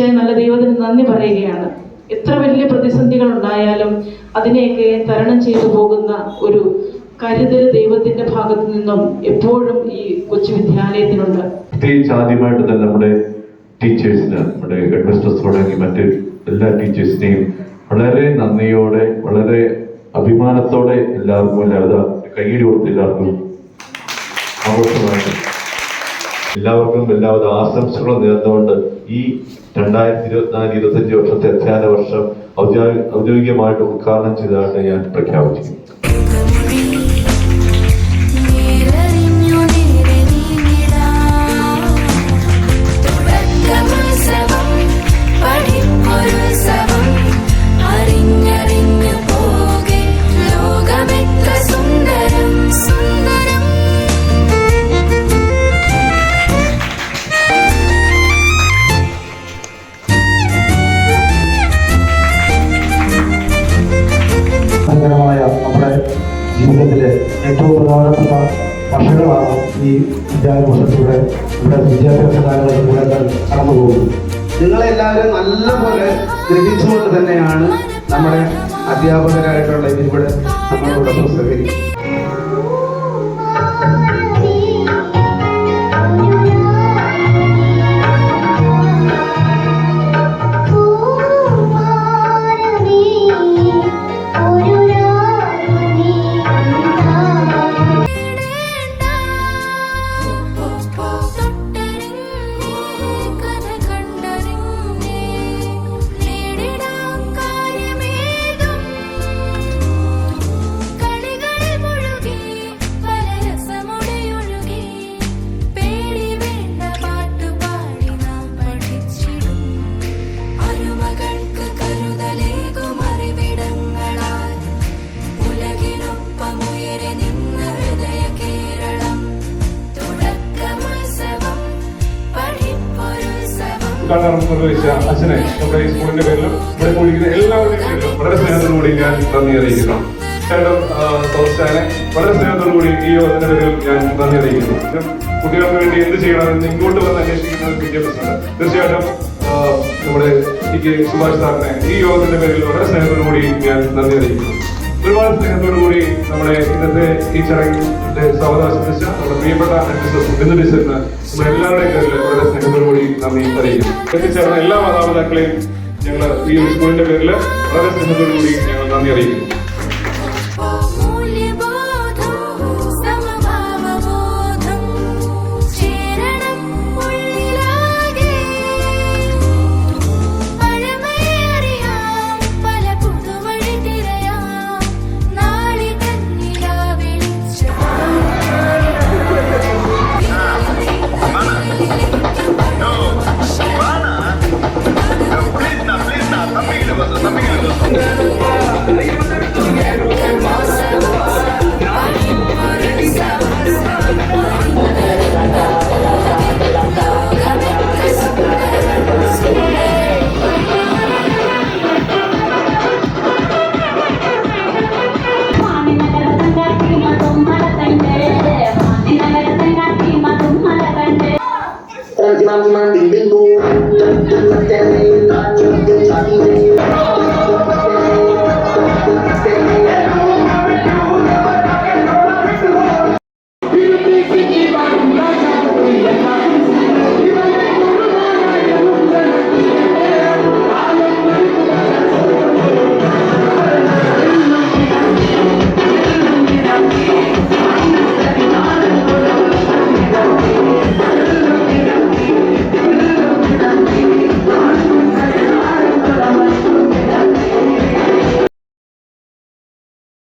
തീർച്ചയായും നല്ല ദൈവത്തിന് നന്ദി പറയുകയാണ്. എത്ര വലിയ പ്രതിസന്ധികൾ ഉണ്ടായാലും അതിനെയൊക്കെ തരണം ചെയ്തു പോകുന്ന ഒരു കരുതൽ ദൈവത്തിന്റെ ഭാഗത്തു നിന്നും എപ്പോഴും ഈ കൊച്ചു വിദ്യാലയത്തിനുണ്ട്. പ്രത്യേകിച്ച് ആദ്യമായിട്ട് തന്നെ നമ്മുടെ ടീച്ചേഴ്സിന് നമ്മുടെ ഹെഡ് മിസ്റ്റേഴ്സ് തുടങ്ങി മറ്റ് എല്ലാ ടീച്ചേഴ്സിനെയും വളരെ നന്ദിയോടെ വളരെ അഭിമാനത്തോടെ എല്ലാവർക്കും എല്ലാവരും കൈയ്യടി കൊടുത്ത് എല്ലാവർക്കും ആഘോഷമായിട്ട് എല്ലാവർക്കും എല്ലാവിധ ആശംസകളും നേർന്നുകൊണ്ട് ഈ രണ്ടായിരത്തി ഇരുപത്തിനാല് ഇരുപത്തഞ്ച് വർഷത്തെ അധ്യയന വർഷം ഔദ്യോഗിക ഔദ്യോഗികമായിട്ട് ഉദ്ഘാടനം ചെയ്തതായിട്ട് ഞാൻ പ്രഖ്യാപിച്ചു. വർഷങ്ങളാണ് ഈ വിദ്യാഭ്യാസത്തിലൂടെ ഇവിടെ വിദ്യാഭ്യാസ കാലങ്ങളിലൂടെ കടന്നു പോകുന്നത് നിങ്ങളെല്ലാവരും നല്ലപോലെ ഗ്രഹിച്ചുകൊണ്ട് തന്നെയാണ് നമ്മുടെ അധ്യാപകരായിട്ടുള്ള ഇവിടെ നമ്മളോട് സഹകരിക്കുന്നത്. ഉദ്ഘാടനം നിർവഹിച്ച അച്ഛനെ നമ്മുടെ ഈ സ്കൂളിന്റെ പേരിലും ഇവിടെ കൂടിയിരിക്കുന്ന എല്ലാവരുടെയും പേരിലും വളരെ സ്നേഹത്തോടുകൂടി ഞാൻ നന്ദി അറിയിക്കുന്നു. ചേട്ടൻ തോസ്റ്റാനെ വളരെ സ്നേഹത്തോടുകൂടി ഈ യോഗത്തിന്റെ പേരിൽ ഞാൻ നന്ദി അറിയിക്കുന്നു. കുട്ടികൾക്ക് വേണ്ടി എന്ത് ചെയ്യണമെന്ന് ഇങ്ങോട്ട് വന്ന് അന്വേഷിക്കുന്ന വിദ്യാഭ്യാസം തീർച്ചയായിട്ടും നമ്മുടെ ഈ സുഭാഷ് സാറിനെ ഈ യോഗത്തിന്റെ പേരിൽ വളരെ സ്നേഹത്തോടുകൂടി ഞാൻ നന്ദി അറിയിക്കുന്നു. ഒരുപാട് സ്നേഹത്തോടുകൂടി നമ്മുടെ ഇന്നത്തെ ഈ ചടങ്ങിന്റെ നമ്മുടെ പ്രിയപ്പെട്ട അഡ്മിസസ് ബിന്ദു ടീച്ചറിന് നമ്മുടെ എല്ലാവരുടെയും പേരിൽ അവരുടെ സ്നേഹത്തോടുകൂടി നന്ദി അറിയിക്കുന്നു. എത്തിച്ചേർന്ന എല്ലാ മാതാപിതാക്കളെയും ഞങ്ങൾ ഈ ഒരു സ്കൂളിന്റെ പേരിൽ വളരെ സ്നേഹത്തോടുകൂടി ഞങ്ങൾ നന്ദി അറിയിക്കുന്നു. learn the middle.